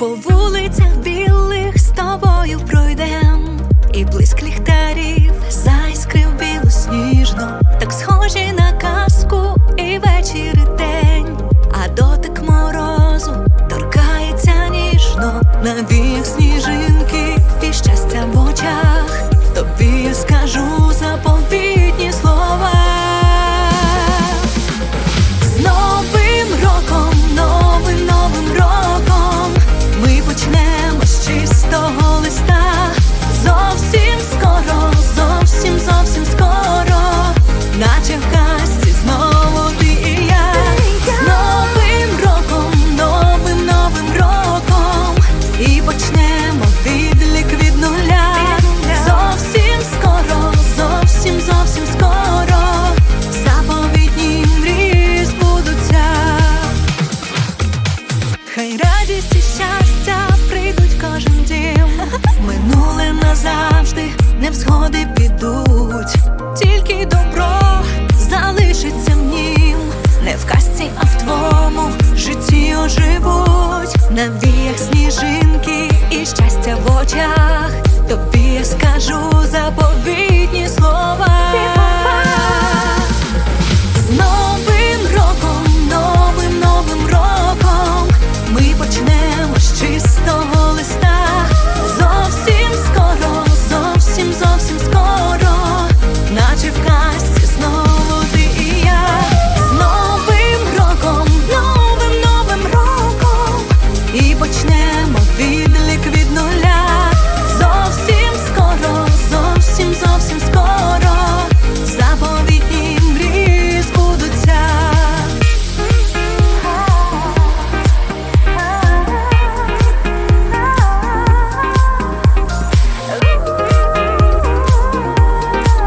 по вулицях білих з тобою пройдем, і блиск ліхтарів зайскрив білосніжно, так схожі на казку і вечір і день, а дотик морозу торкається ніжно. На вік сніжинки і щастя в очах, тобі скажу. почнемо відлік від нуля. Зовсім скоро, зовсім, зовсім скоро. заповідні мрії збудуться. Хай радість і щастя прийдуть кожен дім. Минуле назавжди, невзгоди підуть. Тільки добро залишиться нім. Не в касті, а в твому житті оживуть навіть.